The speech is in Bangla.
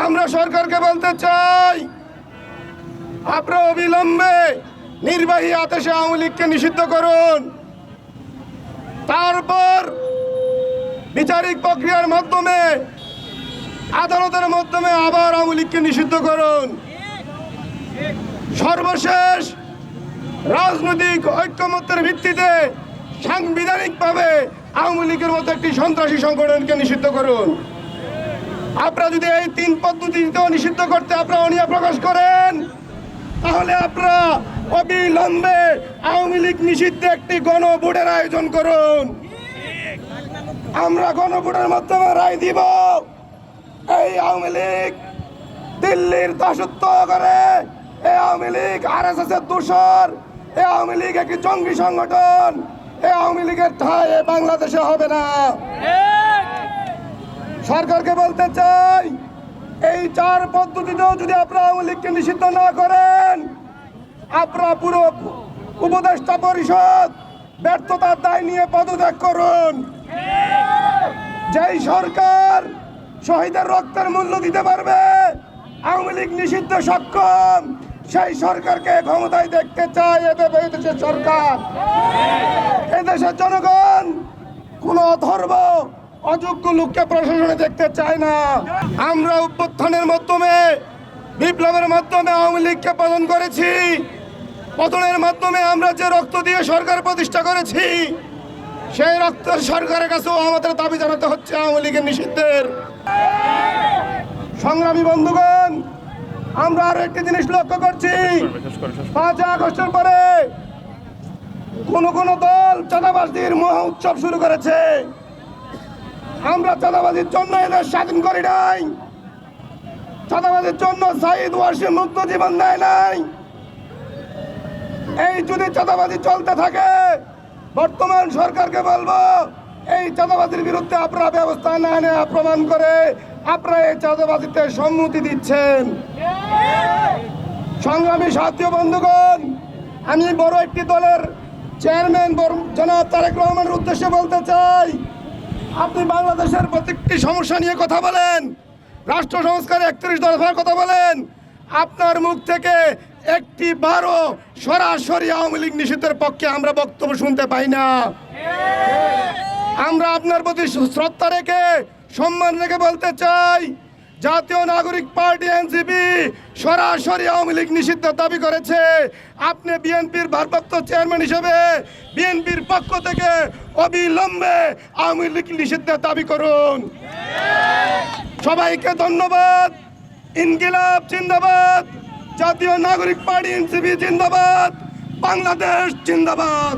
আমরা সরকারকে বলতে চাই, আপনারা অবিলম্বে নির্বাহী আদেশে আওয়ামী লীগকে নিষিদ্ধ করুন। তারপর বিচারিক প্রক্রিয়ার মাধ্যমে, আদালতের মাধ্যমে আবার আওয়ামী লীগকে নিষিদ্ধ করুন। সর্বশেষ রাজনৈতিক ঐক্যমত্যের ভিত্তিতে সাংবিধানিকভাবে আওয়ামী লীগের মতো একটি সন্ত্রাসী সংগঠনকে নিষিদ্ধ করুন। আপনারা যদি এই তিন পদ্ধতিতেও নিষিদ্ধ করতে আপনারা অনিয়া প্রকাশ করেন, তাহলে আপনারা অবিলম্বে আওয়ামী লীগ নিষিদ্ধে একটি গণভোটের আয়োজন করুন। আমরা গণভোটের মাধ্যমে রায় দিব। এই আওয়ামী লীগ দিল্লির দাসত্ব করে, এই Awami League R S S এর দূষর, এই আওয়ামী লীগ একটি জঙ্গি সংগঠন, এই আওয়ামী লীগের ঠাঁই বাংলাদেশে হবে না। সরকারকে বলতে চাই, এই চার পদ্ধতিতেও যদি আপনারা আওয়ামী নিষিদ্ধ না করেন, আপনারা পুরো উপদেষ্টা পরিষদ ব্যর্থতার দায় নিয়ে পদত্যাগ করুন। যেই সরকার শহীদের রক্তের মূল্য দিতে পারবে, আওয়ামী লীগ নিষিদ্ধ সক্ষম, সেই সরকারকে ক্ষমতায় দেখতে চায় এদের দেশের সরকার। এদেশের জনগণ কোন অধর্ম অযোগ্য লোককে প্রশাসনে দেখতে চায় না। আমরা উত্থানের মাধ্যমে, বিপ্লবের মাধ্যমে আওয়ামী লীগকে পতন করেছি। পতনের মাধ্যমে আমরা যে রক্ত দিয়ে সরকার প্রতিষ্ঠা করেছি, সেই রক্ত সরকারের কাছেও আমাদের দাবি জানাতে হচ্ছে আওয়ামী লীগের নিষিদ্ধের। সংগ্রামী বন্ধুগণ, আমরা আরও একটি জিনিস লক্ষ্য করছি। পাঁচ আগস্টের পরে কোন কোন দল চাঁদাবাজির মহা উৎসব শুরু করেছে। আমরা চাঁদাবাজির জন্য এদের স্বাধীন করি নাই। চাঁদাবাজির জন্য সাইদ ওয়াসি মুক্ত জীবন দেয় নাই। এই যদি চাঁদাবাজি চলতে থাকে, বর্তমান সরকারকে বলব, এই চাঁদাবাজির বিরুদ্ধে আপনারা ব্যবস্থা না নেওয়া প্রমাণ করে আপনারা এই চাঁদাবাজিতে সম্মতি দিচ্ছেন। সংগ্রামী সাথী বন্ধুগণ, আমি বড় একটি দলের চেয়ারম্যান জনাব তারেক রহমানের উদ্দেশ্যে বলতে চাই আপনি বাংলাদেশের প্রত্যেকটি সমস্যা নিয়ে কথা বলেন। রাষ্ট্র সংস্কারে একত্রিশ দফার কথা বলেন। আপনার মুখ থেকে একটি বারো সরাসরি আওয়ামী লীগ নিষিদ্ধের পক্ষে আমরা বক্তব্য শুনতে পাই না। আমরা আপনার প্রতি শ্রদ্ধা রেখে, সম্মান রেখে বলতে চাই জাতীয় নাগরিক পার্টি এনসিপি সরাসরি আওয়ামী লীগ নিষিদ্ধের দাবি করেছে। আপনি বিএনপির ভারপ্রাপ্ত চেয়ারম্যান হিসেবে বিএনপির পক্ষ থেকে অবিলম্বে আওয়ামী লীগ নিষিদ্ধের দাবি করুন। সবাইকে ধন্যবাদ। ইনকিলাব জিন্দাবাদ। জাতীয় নাগরিক পার্টি এনসিপি জিন্দাবাদ। বাংলাদেশ জিন্দাবাদ।